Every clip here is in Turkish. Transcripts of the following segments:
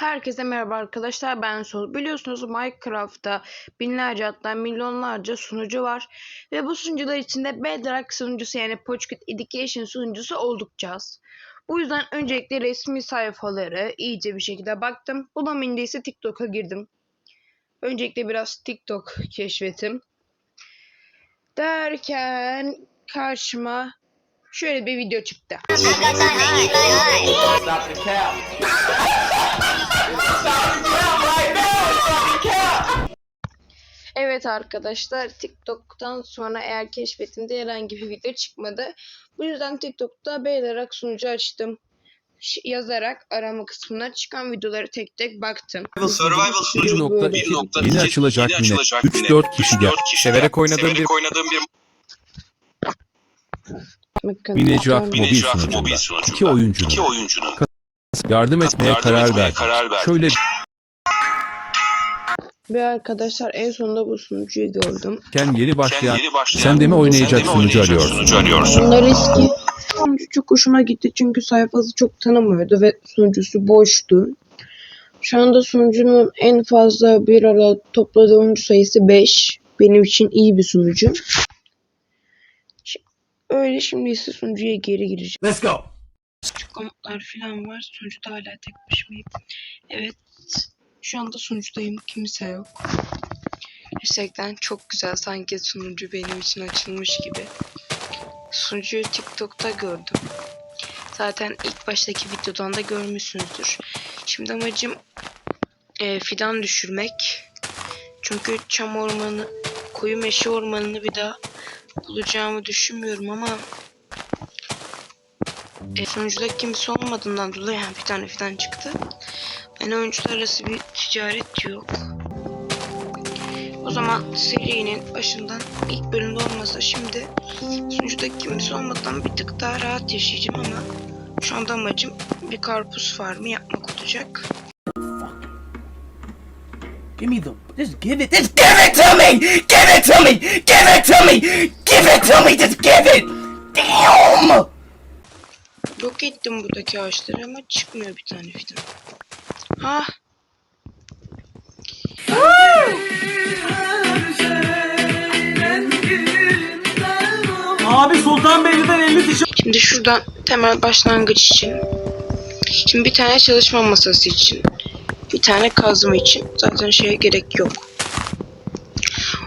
Herkese merhaba arkadaşlar ben Sol. Biliyorsunuz Minecraft'ta binlerce hatta milyonlarca sunucu var. Ve bu sunucular içinde Bedrock sunucusu yani Pocket Education sunucusu oldukça az. Bu yüzden öncelikle resmi sayfaları iyice bir şekilde baktım. Bulamayınca ise TikTok'a girdim. Öncelikle biraz TikTok keşfettim. Derken karşıma şöyle bir video çıktı. Evet arkadaşlar TikTok'tan sonra eğer keşfetimde herhangi bir video çıkmadı. Bu yüzden TikTok'ta beğenerek sunucu açtım. Ş- yazarak arama kısmına çıkan videoları tek tek baktım. Survival sunucu 1.2 1.2 yeni açılacak yine. açılacak 3-4 kişi gel. Severek oynadığım bir oynadığım bir Minecraft mobil sunucunda. mobil sunucunda İki oyuncunun iki oyuncunun yardım etmeye yardım karar etmeye verdi. karar verdi. Şöyle Ve arkadaşlar en sonunda bu sunucuyu gördüm. diken yeni başlayan Sen yeni başlayan sen de mi oynayacak sen sunucu oynayacak arıyorsun? sunucu arıyorsun. Bunlar eski. Sunucu çok hoşuma gitti çünkü sayfası çok tanımıyordu ve sunucusu boştu. Şu anda sunucunun en fazla bir ara topladığı oyuncu sayısı 5. Benim için iyi bir sunucu. Öyle şimdi ise sunucuya geri gireceğim. Let's go. Küçük komutlar falan var. Sunucuda hala tek başımayım. Evet. Şu anda sunucudayım. Kimse yok. Gerçekten çok güzel. Sanki sunucu benim için açılmış gibi. Sunucuyu TikTok'ta gördüm. Zaten ilk baştaki videodan da görmüşsünüzdür. Şimdi amacım e, fidan düşürmek. Çünkü çam ormanı, koyu meşe ormanını bir daha bulacağımı düşünmüyorum ama e, sunucuda kimse olmadığından dolayı yani bir tane fidan çıktı. Yani oyuncular arası bir ticaret yok. O zaman serinin başından ilk bölümde olmasa şimdi sunucuda kimse olmadan bir tık daha rahat yaşayacağım ama şu anda amacım bir karpuz farmı yapmak olacak. Give me the. Just give it. Just give it to me. Give it to me. Give it to me. Give it to me. Just give it. Damn. Yok ettim buradaki ağaçları ama çıkmıyor bir tane fidan. Ha Abi Sultanbeyli'den 50 tişört. Şimdi şuradan temel başlangıç için. Şimdi bir tane çalışma masası için. Bir tane kazma için. Zaten şeye gerek yok.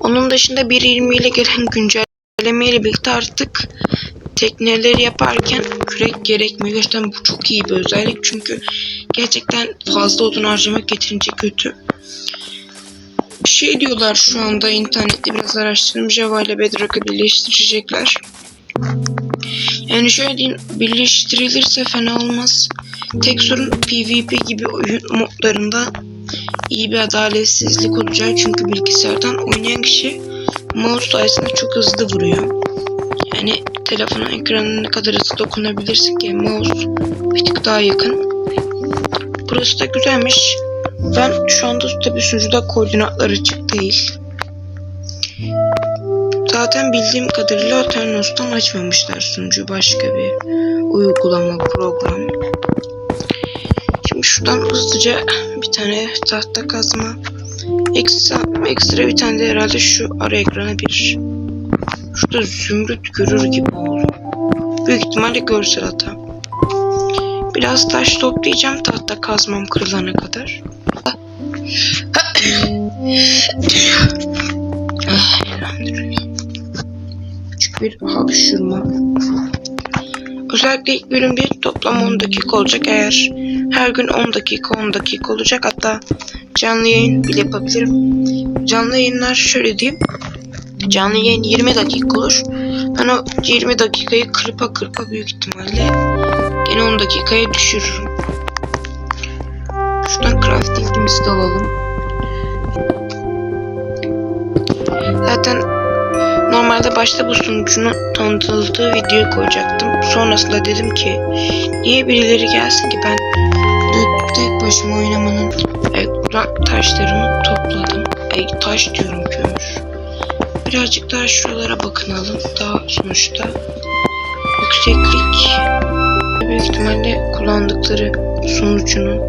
Onun dışında 1.20 ile gelen güncellemeyle birlikte artık tekneleri yaparken kürek gerekmiyor. Gerçekten bu çok iyi bir özellik. Çünkü gerçekten fazla odun harcamak getirince kötü. Şey diyorlar şu anda internette biraz araştırdım. Java ile Bedrock'ı birleştirecekler. Yani şöyle diyeyim birleştirilirse fena olmaz. Tek sorun PvP gibi oyun modlarında iyi bir adaletsizlik olacak çünkü bilgisayardan oynayan kişi mouse sayesinde çok hızlı vuruyor. Yani telefonun ekranına ne kadar hızlı dokunabilirsin ki mouse bir tık daha yakın. Burası da güzelmiş. Ben şu anda tabii sunucuda koordinatları açık değil. Zaten bildiğim kadarıyla Aternos'tan açmamışlar sunucu başka bir uygulama program. Şimdi şuradan hızlıca bir tane tahta kazma. Ekstra, ekstra bir tane de herhalde şu ara ekrana bir. Şurada zümrüt görür gibi oldu. Büyük ihtimalle görsel hata. Biraz taş toplayacağım tahta kazmam kırılana kadar. Bir hapşurma. Özellikle ilk bölüm bir toplam 10 dakika olacak eğer her gün 10 dakika 10 dakika olacak hatta canlı yayın bile yapabilirim. Canlı yayınlar şöyle diyeyim. Canlı yayın 20 dakika olur. Ben o 20 dakikayı kırpa kırpa büyük ihtimalle gene 10 dakikaya düşürürüm. Şuradan craftingimizi de alalım. Zaten Normalde başta bu sunucunun tanıtıldığı videoyu koyacaktım. Sonrasında dedim ki niye birileri gelsin ki ben tek başıma oynamanın evet buradan taşlarımı topladım. Ay taş diyorum kömür. Birazcık daha şuralara bakınalım. Daha sonuçta yükseklik büyük ihtimalle kullandıkları sunucunun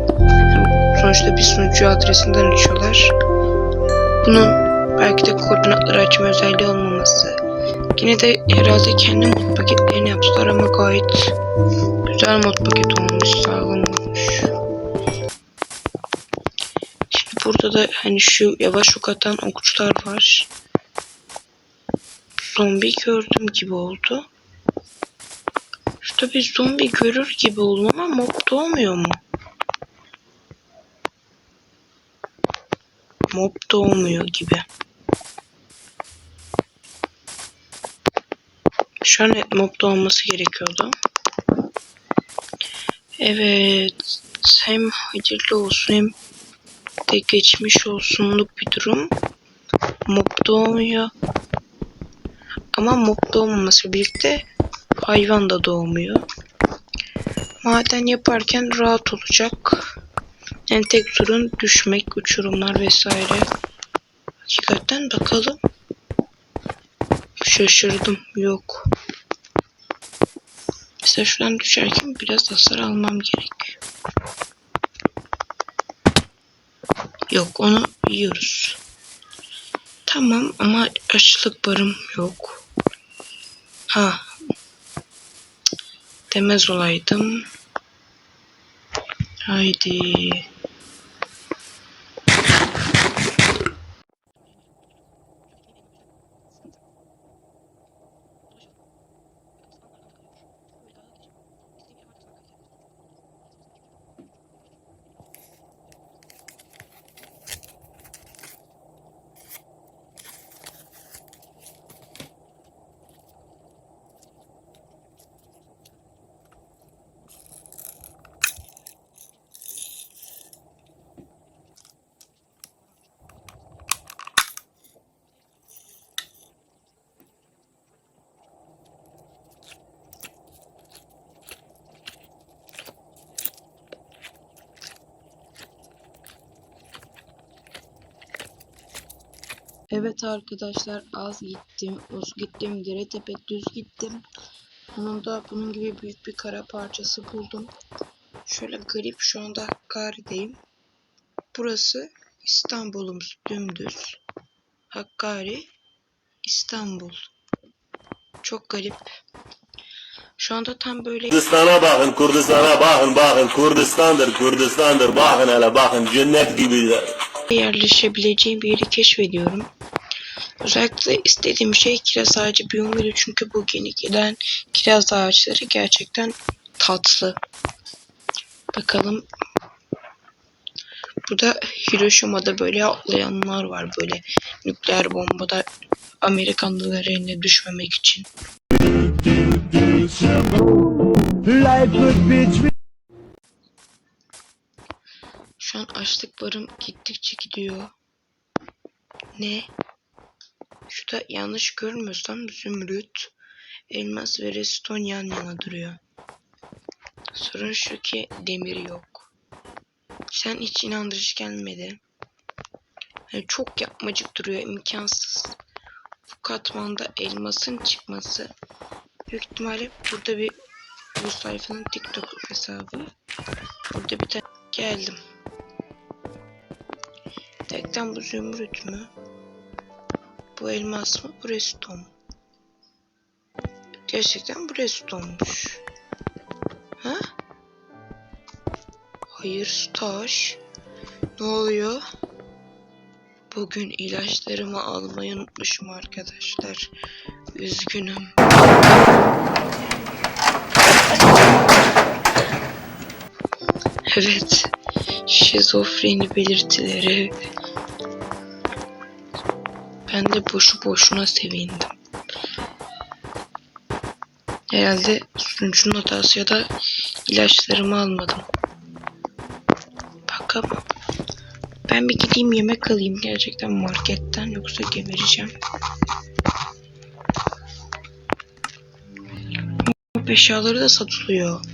sonuçta bir sunucu adresinden açıyorlar. Bunun belki de koordinatları açma özelliği olmaması. Yine de herhalde kendi mod paketlerini yaptılar ama gayet güzel mod paket olmuş, sağlam olmuş. Şimdi burada da hani şu yavaş ok atan okçular var. Zombi gördüm gibi oldu. Şurada bir zombi görür gibi oldum ama mob doğmuyor mu? Mob doğmuyor gibi. Şu an evet, mob doğması gerekiyordu. Evet. Hem hayırlı olsun hem de geçmiş olsunluk bir durum. Mob doğmuyor. Ama mob doğmaması birlikte hayvan da doğmuyor. Maden yaparken rahat olacak. Yani tek sorun düşmek, uçurumlar vesaire. Hakikaten bakalım. Şaşırdım. Yok. Mesela şuradan düşerken biraz hasar almam gerek. Yok onu yiyoruz. Tamam ama açlık barım yok. Ha. Demez olaydım. Haydi. Evet arkadaşlar az gittim, uz gittim, dere tepe düz gittim. Sonunda bunun gibi büyük bir kara parçası buldum. Şöyle garip şu anda Hakkari'deyim. Burası İstanbul'umuz dümdüz. Hakkari, İstanbul. Çok garip. Şu anda tam böyle Kürdistan'a bakın, Kürdistan'a bakın, bakın. Kürdistan'dır, Kürdistan'dır. Bakın hele bakın, cennet gibidir. yerleşebileceğim bir yeri keşfediyorum. Özellikle istediğim şey kiraz ağacı biyomuydu çünkü bu yeni gelen kiraz ağaçları gerçekten tatlı. Bakalım. Burada Hiroşima'da böyle atlayanlar var böyle nükleer bombada Amerikanlılar eline düşmemek için. Şu an açlık barım gittikçe gidiyor. Ne? Şurada yanlış görmüyorsam zümrüt, elmas ve reston yan yana duruyor. Sorun şu ki demir yok. Sen hiç inandırıcı gelmedi. Yani çok yapmacık duruyor, imkansız. Bu katmanda elmasın çıkması. Büyük ihtimalle burada bir bu sayfanın TikTok hesabı. Burada bir tane geldim. Tekten bu zümrüt mü? Bu elmas mı? Bu reston? Gerçekten bu restonmuş. Ha? Hayır taş. Ne oluyor? Bugün ilaçlarımı almayı unutmuşum arkadaşlar. Üzgünüm. Evet. Şizofreni belirtileri. Ben de boşu boşuna sevindim. Herhalde sunucunun hatası ya da ilaçlarımı almadım. Bakalım. Ben bir gideyim yemek alayım gerçekten marketten yoksa gebereceğim. Bu eşyaları da satılıyor.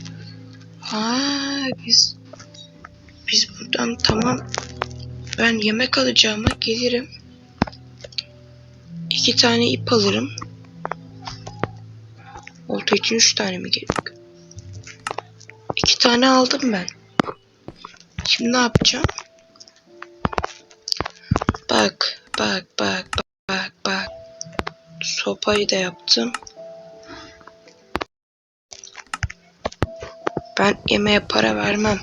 Ha biz biz buradan tamam. Ben yemek alacağıma gelirim iki tane ip alırım. Olta için üç tane mi gerek? İki tane aldım ben. Şimdi ne yapacağım? Bak, bak, bak, bak, bak. Sopayı da yaptım. Ben yemeğe para vermem.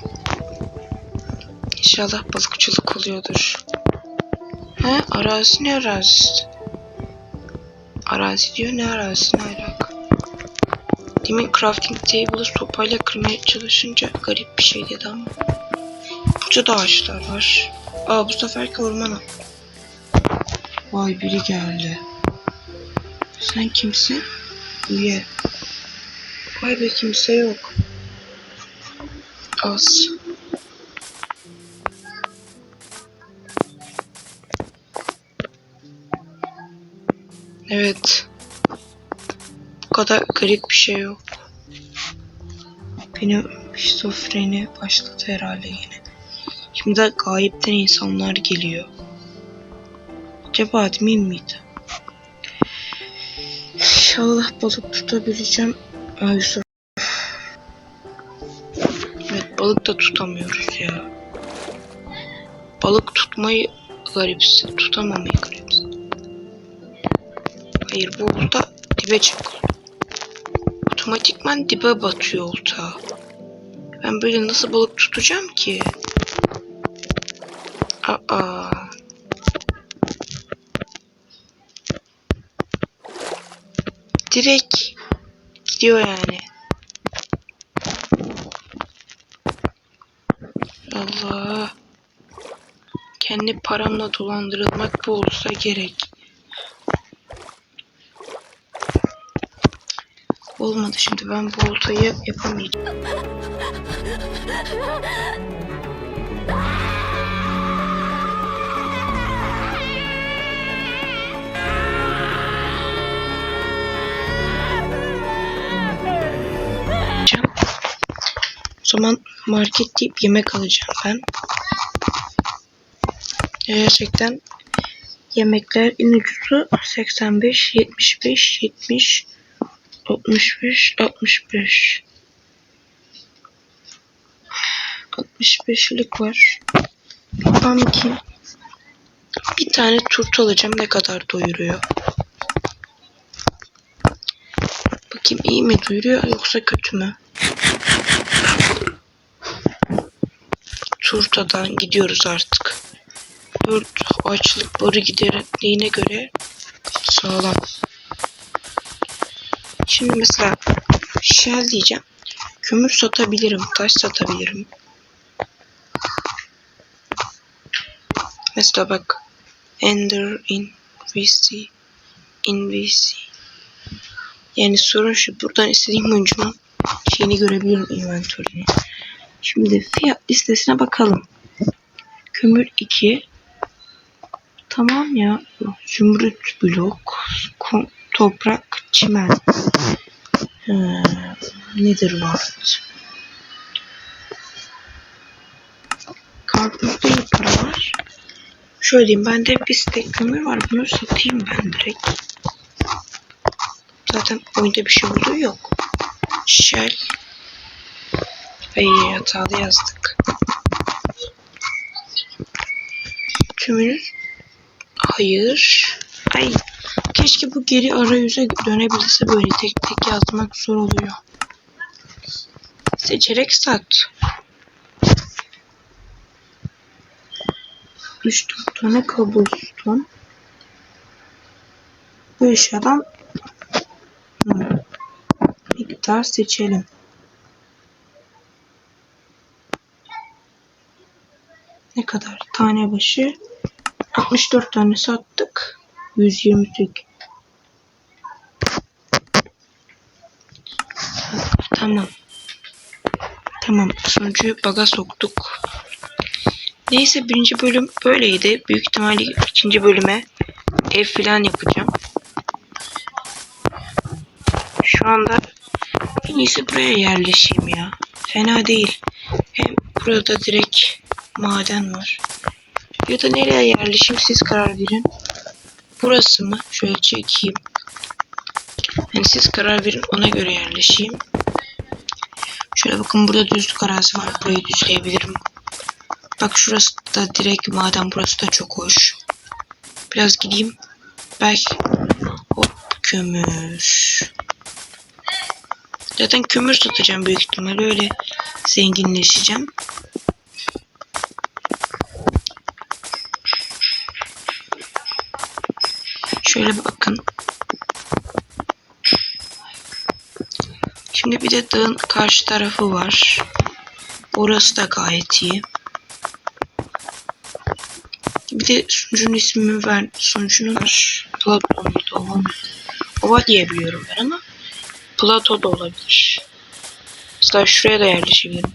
İnşallah balıkçılık oluyordur. He, arazi ne arazisi? Arazi diyor ne arazi ne alaka? Demin crafting table'ı sopayla kırmaya çalışınca garip bir şey dedi ama. Burada da ağaçlar var. Aa bu seferki ormana. Vay biri geldi. Sen kimsin? Üye. Vay be kimse yok. Az. Evet. Bu kadar garip bir şey yok. Benim şizofreni başladı herhalde yine. Şimdi de gayipten insanlar geliyor. Acaba admin miydi? İnşallah balık tutabileceğim. Ay. Evet balık da tutamıyoruz ya. Balık tutmayı garipsi. Tutamamayı garipsi. Hayır bu olta dibe çıkıyor. Otomatikman dibe batıyor olta. Ben böyle nasıl balık tutacağım ki? Aa. Direkt gidiyor yani. Allah. Kendi paramla dolandırılmak bu olsa gerek. Olmadı şimdi ben bu oltayı yapamayacağım. O zaman market deyip yemek alacağım ben. Gerçekten yemekler en ucuzu 85, 75, 70, 65, 65. 65'lik var. Pumpkin. Bir tane turta alacağım. Ne kadar doyuruyor? Bakayım iyi mi doyuruyor yoksa kötü mü? Turtadan gidiyoruz artık. 4 açlık barı giderliğine göre sağlam. Şimdi mesela shell diyeceğim. Kömür satabilirim, taş satabilirim. Mesela bak Ender in VC in VC yani sorun şu buradan istediğim oyuncunun şeyini görebiliyorum inventory'ni. Şimdi fiyat listesine bakalım. Kömür 2 Tamam ya. Zümrüt blok, toprak, çimen. Ee, nedir var? Karpuzda iyi para var. Şöyle diyeyim bende bir stek kömür var. Bunu satayım ben direkt. Zaten oyunda bir şey olduğu yok. Shell. Ay hatalı yazdık. Kömür. Hayır. Ay. Keşke bu geri arayüze dönebilse böyle tek tek yazmak zor oluyor. Seçerek sat. 3 tane cobblestone. Bu eşyadan miktar seçelim. Ne kadar? Tane başı 64 tane sattık. 128. Tamam. Tamam. Sonucu baga soktuk. Neyse birinci bölüm böyleydi. Büyük ihtimalle ikinci bölüme ev falan yapacağım. Şu anda en iyisi buraya yerleşeyim ya. Fena değil. Hem burada direkt maden var. Ya da nereye yerleşeyim siz karar verin. Burası mı? Şöyle çekeyim. Yani siz karar verin ona göre yerleşeyim. Şöyle bakın burada düzlük arazi var. Burayı düzleyebilirim. Bak şurası da direkt maden burası da çok hoş. Biraz gideyim. Belki hop kömür. Zaten kömür satacağım büyük ihtimal öyle zenginleşeceğim. Şöyle bakın. Şimdi bir de dağın karşı tarafı var. Orası da gayet iyi. Bir de sunucunun ismini ver. Sunucunun var. Platon muydu ova mı? Ova diyebiliyorum ben ama Plato da olabilir. Mesela şuraya da yerleşebilirim.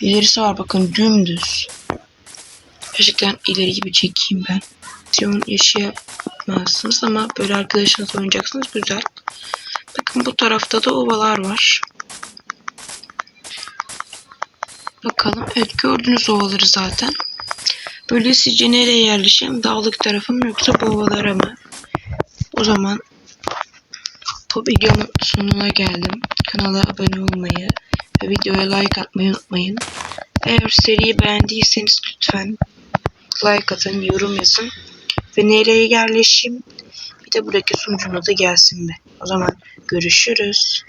İlerisi var bakın dümdüz. Gerçekten ileri gibi çekeyim ben. Aksiyon yaşayamazsınız ama böyle arkadaşınızla oynayacaksınız güzel. Bu tarafta da ovalar var. Bakalım. Evet gördünüz ovaları zaten. Böyle sizce nereye yerleşeyim? Dağlık tarafa mı yoksa bu ovalara mı? O zaman bu videonun sonuna geldim. Kanala abone olmayı ve videoya like atmayı unutmayın. Eğer seriyi beğendiyseniz lütfen like atın, yorum yazın. Ve nereye yerleşeyim? De buradaki sunucuna da gelsin be. O zaman görüşürüz.